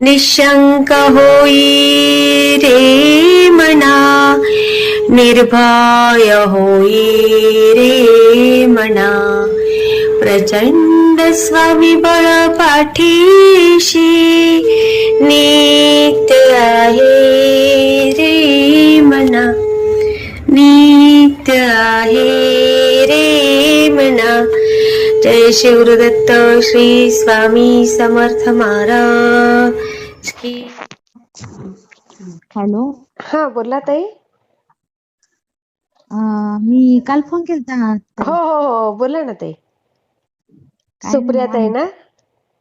निशंक होई रे मना निर्भय होई रे मना। प्रचंड स्वामी बळ पाठीशी नित्य आहे रे मना। नित्य आहे रे जय शिवदत्त श्री स्वामी समर्थ महाराज हॅलो. हा बोला ताई. मी काल फोन केलता हो हो हो बोला ना ताई. सुप्रिया ताई ना?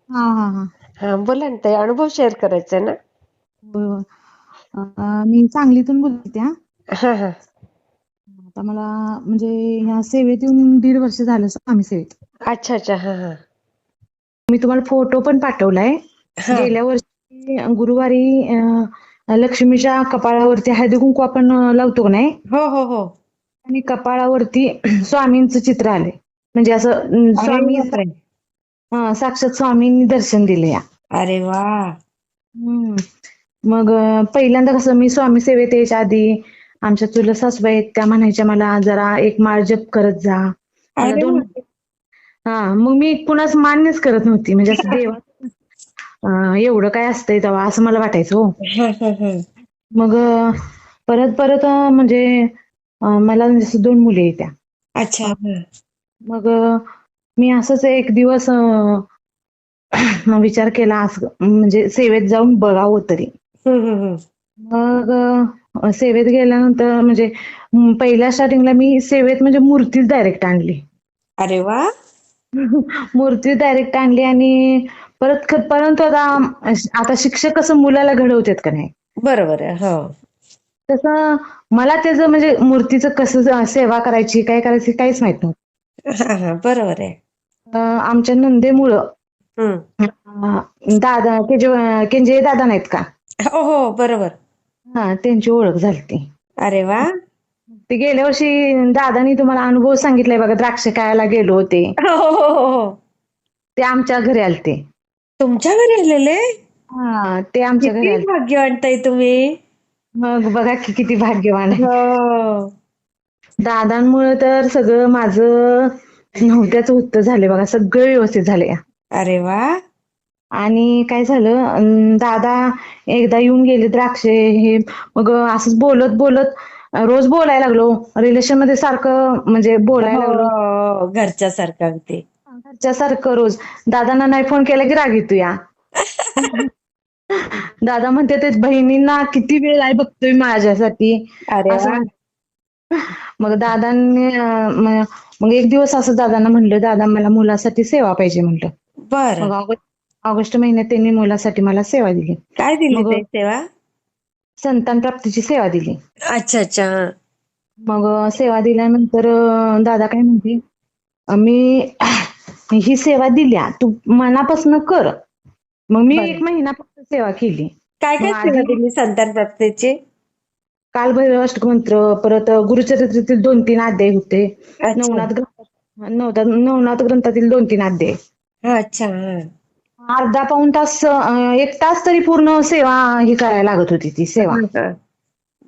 हा हा हा. हा बोला ना ताई अनुभव शेअर करायचा ना? अं, मी सांगलीतून बोलते हा हा हा. आता मला म्हणजे ह्या सेवेत येऊन दीड वर्ष झालं स्वामी सेवेत. अच्छा अच्छा. हा हा. मी तुम्हाला फोटो पण पाठवलाय. हा. गेल्या वर्षी गुरुवारी अं, लक्ष्मीच्या कपाळावरती हळदी कुंकू आपण अं, लावतो का नाही? हो हो हो. आणि कपाळावरती स्वामींचं चित्र आले म्हणजे असं अं, स्वामी बापरे. हा, साक्षात स्वामींनी दर्शन दिले या अरे वा. हम्म. मग अं, पहिल्यांदा कसं मी स्वामी सेवेत यायच्या आधी आमच्या चुलत सासूबाई आहेत, त्या म्हणायच्या मला जरा एक माळ जप करत जा. मला अरे दोन हा मग मी कुणाच मान्यच करत नव्हती म्हणजे असं देवा एवढं काय असतंय तेव्हा असं मला वाटायचं हो. मग परत परत म्हणजे मला जसं दोन मुली आहेत त्या अच्छा. मग मी असंच एक दिवस विचार केला असं म्हणजे सेवेत जाऊन बघावं तरी. मग सेवेत गेल्यानंतर म्हणजे पहिल्या स्टार्टिंगला मी सेवेत म्हणजे मूर्तीच डायरेक्ट आणली अरे वा मूर्ती डायरेक्ट आणली आणि परत परंतु आता आता शिक्षक कसं मुलाला घडवतात का नाही? बरोबर आहे हो. तसं मला त्याचं म्हणजे मूर्तीचं कसं सेवा करायची काय करायची काहीच माहीत नव्हतं. बरोबर आहे. आमच्या नंदेमुळं. दादा केजे केंजे दादा नाहीत का? हो हो बरोबर. हा त्यांची ओळख झाली ती. अरे वा. ते गेल्या वर्षी दादानी तुम्हाला अनुभव सांगितलाय बघा द्राक्ष कायाला गेलो होते. हो हो हो ते आमच्या घरी आलते. तुमच्या घरी आलेले? हा ते आमच्या घरी किती आलते. भाग्यवान ताई तुम्ही. मग बघा की किती भाग्यवान आहे. हो. दादांमुळे तर सगळं माझं नव्हत्याच उत्तर झाले बघा सगळं व्यवस्थित झाले अरे वा. आणि काय झालं अं, दादा एकदा येऊन गेले द्राक्षे हे मग असंच बोलत बोलत रोज बोलायला लागलो. रिलेशनमध्ये सारखं म्हणजे बोलायला लागलो. हो घरच्या सारखं अगदी. घरच्या सारखं रोज. दादांना नाही फोन केला की राग येतो या. दादा म्हणते ते बहिणींना किती वेळ आहे बघतोय माझ्यासाठी. अरे असं वा. म्हण- मग दादांनी अं, म- मग एक दिवस असं दादांना म्हणलं दादा मला मुलासाठी सेवा पाहिजे म्हणलं. बर. मग ऑगस्ट ऑगस्ट महिन्यात त्यांनी मुलासाठी मला सेवा दिली. काय दिली मग- सेवा? संतान प्राप्तीची सेवा दिली. अच्छा अच्छा. मग सेवा दिल्यानंतर दादा काय म्हणते मी ही सेवा दिल्या तू मनापासून कर. मग मी. एक महिना फक्त सेवा केली. काय काय सेवा दिली संतान प्राप्तीची? काल भैरव मंत्र परत गुरुचरित्रातील दोन तीन अध्याय होते. नवनाथ ग्रंथ नवनाथ ग्रंथातील दोन तीन अध्याय. अच्छा. अर्धा पाऊण तास एक तास तरी पूर्ण सेवा ही करायला लागत होती ती सेवा.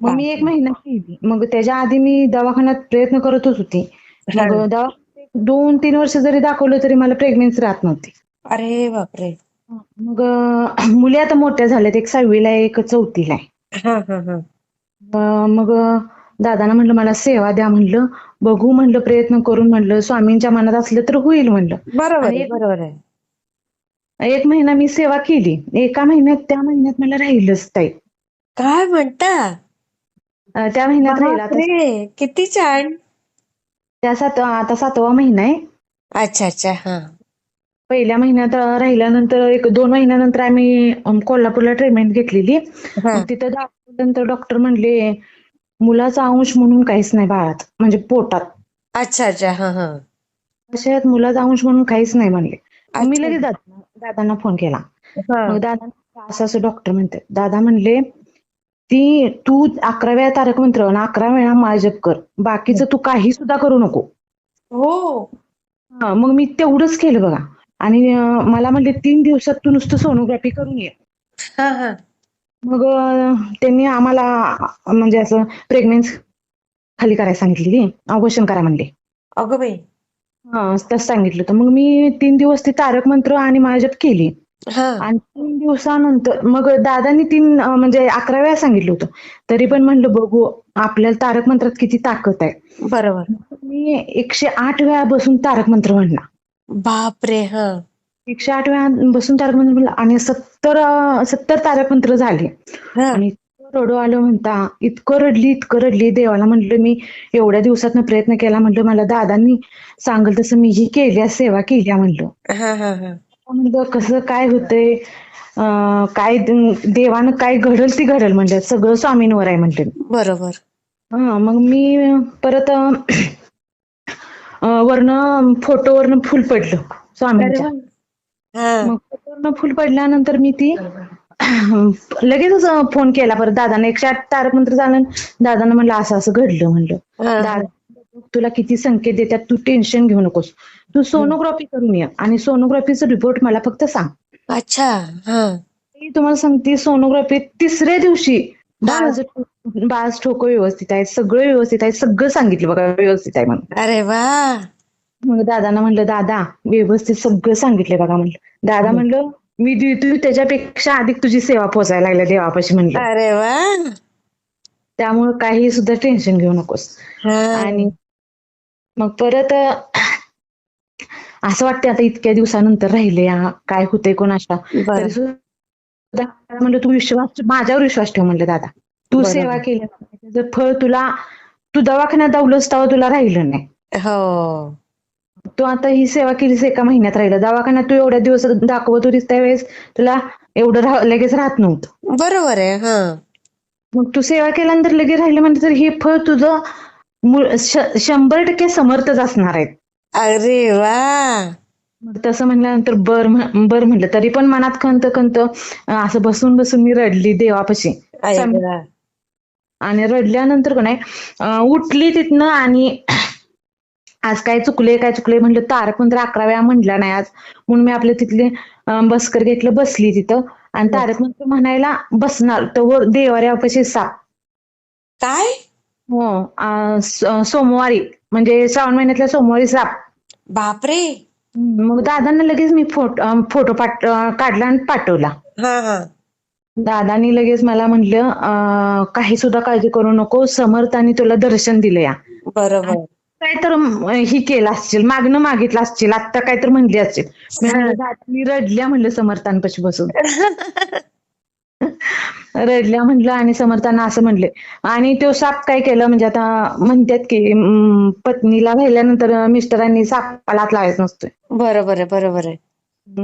मग मी एक महिना केली. मग त्याच्या आधी मी दवाखान्यात प्रयत्न करतच होती मग दोन तीन वर्ष जरी दाखवलं तरी मला प्रेग्नेन्सी राहत नव्हती. अरे बापरे. मग मुली आता मोठ्या झाल्यात. एक सहावीला एक चौथीला आहे. हा हा हा. मग दादाला म्हणलं मला सेवा द्या म्हणलं. बघू म्हणलं प्रयत्न करून म्हणलं. स्वामींच्या मनात असलं तर होईल म्हणलं. बरोबर बरोबर आहे. एक महिना मी सेवा केली. एका महिन्यात त्या महिन्यात मला राहिलंच ताई. काय म्हणता? त्या महिन्यात राहिलं बापरे किती छान. त्या सात आता सातवा महिना आहे. अच्छा अच्छा हा. पहिल्या महिन्यात अं, राहिल्यानंतर एक दोन महिन्यानंतर आम्ही अं, कोल्हापूरला ट्रीटमेंट घेतलेली. हा. मग तिथं दाखवल्यानंतर डॉक्टर म्हणले मुलाचा अंश म्हणून काहीच नाही बाळात म्हणजे पोटात. अच्छा अच्छा हा हा. अशात मुलाचा अंश म्हणून काहीच नाही म्हणले. मग मी अच्छा. लगेच दादा दादांना फोन केला. मग दादा असं असं डॉक्टर म्हणते. दादा म्हणले ती तू अकराव्या तारक मंत्र आणि अकरा वेळा माळ जप कर. बाकीचं तू काही सुद्धा करू नको. हो. हा, मग मी तेवढंच केलं बघा. आणि मला म्हणले तीन दिवसात तू नुसतं सोनोग्राफी करून ये. मग त्यांनी आम्हाला म्हणजे असं प्रेग्नेन्सी खाली करायला सांगितलेली. ऑपरेशन करा म्हणले. अगं बाई हा तसं सांगितलं होतं. मग मी तीन दिवस ती तारक मंत्र आणि माळजप केली. हा. आणि तीन दिवसानंतर मग दादानी तीन म्हणजे अकरा वेळा सांगितलं होतं. तरी पण म्हणलं बघू आपल्याला तारक मंत्रात किती ताकद आहे. बरोबर. मी एकशे आठ वेळा बसून तारक मंत्र म्हणला. बापरे हा. एकशे आठ वेळा बसून तारक मंत्र म्हणलं. आणि सत्तर सत्तर तारक मंत्र झाले. आणि रडू आलं म्हणता इतकं रडली इतकं रडली देवाला म्हटलं मी एवढ्या दिवसातनं प्रयत्न केला म्हटलं मला दादांनी सांगल तसं मी ही केली सेवा केली म्हणलं. हा हा हा. म्हणलं कसं काय होतंय? काय देवानं काय घडल ती घडल म्हणलं सगळं स्वामींवर आहे म्हणलं बरोबर. हा मग मी परत वरनं फोटोवरनं फुल पडलं स्वामींच्या. हा. मग फोटोवरनं फुल पडल्यानंतर मी ती लगेचच अं, फोन केला परत दादाने. एकशे आठ तारक मंत्र झालं दादानं म्हणलं असं असं घडलं म्हणलं. दादा तुला किती संकेत देतात तू टेन्शन घेऊ नकोस. तू सोनोग्राफी करून ये आणि सोनोग्राफीचा रिपोर्ट मला फक्त सांग. अच्छा हा. मी तुम्हाला सांगते सोनोग्राफी तिसऱ्या दिवशी बाळाचं बाळाचं ठोकं व्यवस्थित आहे सगळं व्यवस्थित आहे सगळं सांगितलं बघा व्यवस्थित आहे म्हणून. अरे वा. मग दादांना म्हणलं दादा व्यवस्थित सगळं सांगितलंय बघा म्हणलं. दादा म्हणलं मी देतोय त्याच्यापेक्षा अधिक तुझी सेवा पोचायला लागल्या देवापाशी म्हणलं. अरे वा. त्यामुळे काही सुद्धा टेन्शन घेऊ नकोस. हा. आणि मग परत असं वाटतं आता इतक्या दिवसानंतर राहिले काय तरी सुद्धा म्हणलं तू विश्वास माझ्यावर विश्वास ठेव म्हणलं दादा. तू. सेवा केली फळ तुला तू दवाखान्यात दावलंस तेव्हा तुला राहिलं नाही. हो. तू आता ही सेवा केलीस एका महिन्यात राहिलं. दवाखान्यात तू एवढ्या दिवस दाखवत होतीस त्यावेळेस तुला एवढं लगेच राहत नव्हतं. बरोबर आहे हा. मग तू सेवा केल्यानंतर लगेच राहिलं म्हणजे तर हे फळ तुझं शंभर टक्के समर्थच असणार आहेत. अरे वा! तसं म्हणल्यानंतर बर बर म्हटलं तरी पण मनात खंत खंत असं बसून बसून मी रडली देवापाशी. आणि रडल्यानंतर का नाही उठली तिथनं आणि आज काय चुकले काय चुकले म्हटलं तारक मंत्र अकरा वेळा म्हटलं नाही आज. म्हणून मी आपल्या तिथले बसकर घेतलं बसली तिथं. आणि तारक मंत्र म्हणायला बसणार तर वर देवाऱ्यापाशी साप काय? हो सोमवारी म्हणजे श्रावण महिन्यातल्या सोमवारी साप बापरे! मग दादांना लगेच मी फोटो फोटो पाठ काढला आणि पाठवला. दादानी लगेच मला म्हणलं अं, काही सुद्धा काळजी करू नको समर्थाने तुला दर्शन दिलं या. बरोबर. काय तर ही केलं असशील मागणं मागितलं असशील आत्ता काय तर म्हणली असशील. मी म्हणलं, "दादा, मी रडल्या म्हणलं समर्थांपाशी बसून. रडल्या म्हणलं आणि समर्थांना असं म्हणले. आणि तो साप काय केलं म्हणजे आता म्हणतात की पत्नीला राहिल्यानंतर मिस्टरांनी सापाला हात लावायचा नसतोय. बरोबर आहे बरोबर आहे.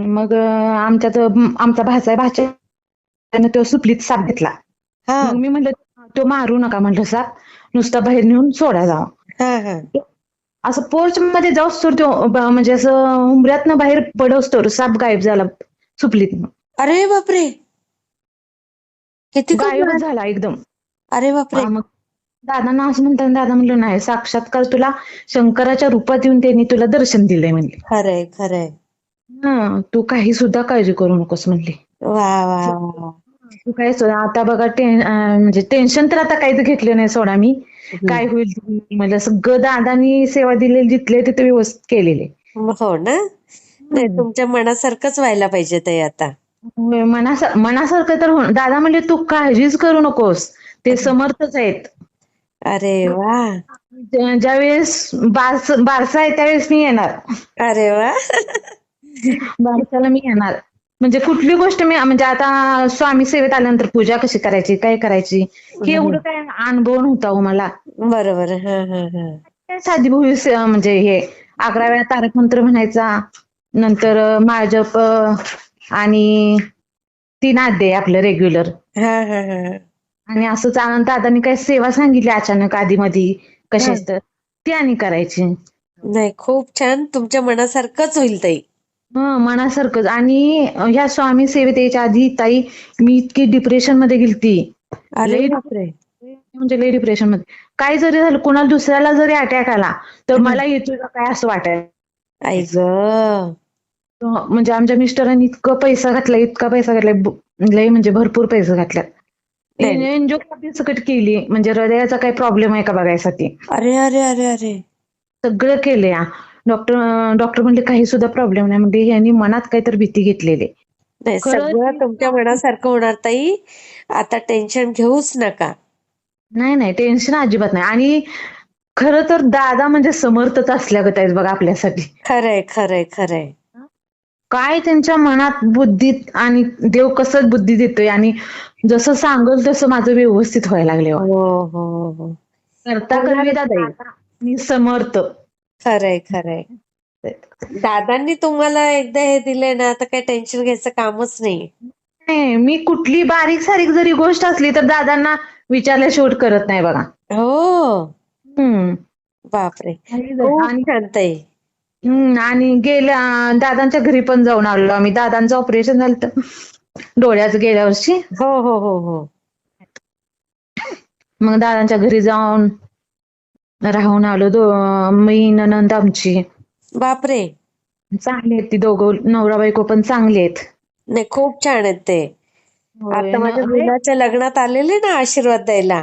मग आमच्यात आमचा भाचा आहे भाच्या त्यानं तो सुपलीत साप घेतला. हा. मी म्हणलं तो मारू नका म्हणलं साप नुसता बाहेर नेऊन सोडा जावा. असं पोर्च मध्ये जाऊस तर तो म्हणजे असं उंबऱ्यातनं बाहेर पडवस तर साप गायब झाला सुपलीत. अरे बापरे. किती कमाल. झाला एकदम. अरे बापरे. मग दादांना असं म्हणतात दादा म्हणलं नाही साक्षात्कार तुला शंकराच्या रूपात येऊन त्यांनी तुला दर्शन दिलंय म्हणले. खरंय खरंय. हा तू काही सुद्धा काळजी करू नकोस म्हणले. वा वा वा. तू काय सो- आता बघा म्हणजे टेन्शन तर आता काहीच घेतलं नाही सोडा मी. काय होईल. मला सगळं दादानी सेवा दिलेली जिथले तिथे व्यवस्थित केलेले. हो ना? नाही तुमच्या मनासारखंच व्हायला पाहिजे ते आता. होय, मनास मनासारखं तर हो- दादा म्हणले तू काळजीच करू नकोस. ते समर्थच आहेत. अरे वा. ज्या- बारस बारसा आहे त्यावेळेस मी येणार. अरे वा. बारसाला मी येणार. म्हणजे कुठली गोष्ट मी म्हणजे आता स्वामी सेवेत आल्यानंतर पूजा कशी करायची काय करायची? हे एवढं काय अनुभव नव्हता हो मला. बरोबर हा हा हा. साधी से- म्हणजे हे अकरा वेळा तारक मंत्र म्हणायचा नंतर माळजप आणि तीन अध्याय आपलं रेग्युलर हा हा हा आणि असंच आनंद दादांनी काय सेवा सांगितली अचानक आधी मधी कशाच तर. ती आणि करायची. नाही खूप छान. तुमच्या मनासारखंच होईल ताई. हं मनासारखंच. आणि ह्या स्वामी सेवेत यायच्या आधी ताई मी इतकी डिप्रेशनमध्ये गेलती. अरे लई बापरे. म्हणजे लई डिप्रेशनमध्ये. काय जरी झालं कोणाला दुसऱ्याला जरी अटॅक आला तर मला येतोय का काय असं ग. म्हणजे आमच्या मिस्टरांनी इतकं पैसा घातला इतका पैसा घातलाय लय म्हणजे भरपूर पैसे घातल्यात नाही. एनजिओग्राफी सकट केली म्हणजे हृदयाचा काही प्रॉब्लेम आहे का बघायसाठी? अरे अरे अरे अरे. सगळं केले डॉक्टर डॉक्टर म्हणले काही सुद्धा प्रॉब्लेम नाही. म्हणजे यांनी मनात काहीतरी भीती घेतलेली. नाही सगळं तुमच्या मनासारखं होणार ताई. आता टेन्शन घेऊच नका. नाही नाही टेन्शन अजिबात नाही. आणि खरं तर दादा म्हणजे समर्थच असल्यागत आहेत बघा आपल्यासाठी. खरंय खरंय खरंय. काय त्यांच्या मनात बुद्धीत आणि देव कसं बुद्धी देतोय आणि जसं सांगल तसं माझं व्यवस्थित व्हायला लागले हो हो हो. करता करवी दादा. मी समर्थ. खरंय खरंय. दादांनी तुम्हाला एकदा हे दिले ना आता काही टेन्शन घ्यायचं कामच नाही. नाही मी कुठली बारीक सारीक जरी गोष्ट असली तर दादांना विचारल्या शेवट करत नाही बघा. हो. हम्म. बापरे. खूप आणि गेल्या दादांच्या घरी पण जाऊन आलो आम्ही. दादांचं ऑपरेशन झालं तर डोळ्याचं गेल्या वर्षी. हो हो हो हो. मग दादांच्या घरी जाऊन राहून आलो दो मी ननंद आमची. बापरे. चांगली आहेत ती दोघं नवरा बायको पण चांगली आहेत. नाही खूप छान आहेत ते. आता माझ्या न- मुलाच्या लग्नात आलेले ना आशीर्वाद द्यायला.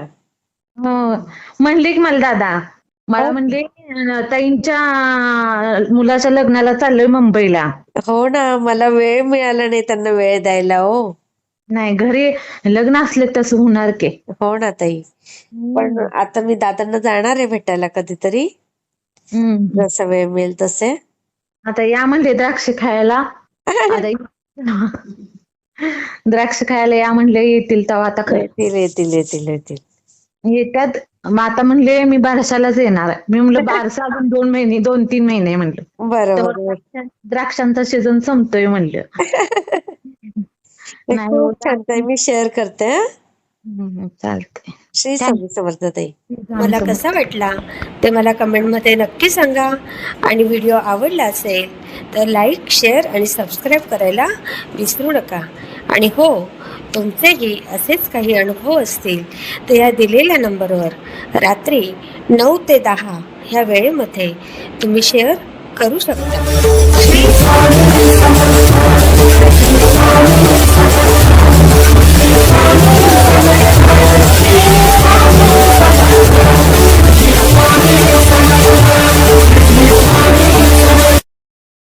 हो. म्हणले की मला दादा. मला हो. म्हणले अं, ताईंच्या मुलाच्या लग्नाला चाललोय मुंबईला. हो ना मला वेळ मिळाला नाही त्यांना वेळ द्यायला हो. नाही घरी लग्न असले तसं होणार के. हो ना ताई. पण आता मी दादांना जाणार आहे भेटायला कधीतरी. हम्म. जसा वेळ मिळेल तसे. आता या म्हणले द्राक्ष खायला. द्राक्ष खायला या म्हणले येतील तेव्हा आता येतील येतील येतील येतील. येतात. मग आता म्हणले मी बारशालाच येणार आहे. मी म्हणलं बारसा अजून दोन महिने दोन तीन महिने म्हणलं. बरोबर. द्राक्षांचा सीझन संपतोय म्हणलं. खूप छान ताई मी शेअर करते हं. चालतंय. श्री स्वामी समर्थ ताई मला कसा वाटला? ते मला कमेंटमध्ये नक्की सांगा. आणि व्हिडिओ आवडला असेल तर लाईक शेअर आणि सबस्क्राईब करायला विसरू नका. आणि हो तुमचेही असेच काही अनुभव असतील तर या दिलेल्या नंबरवर रात्री नऊ ते दहा ह्या वेळेमध्ये तुम्ही शेअर करू शकता.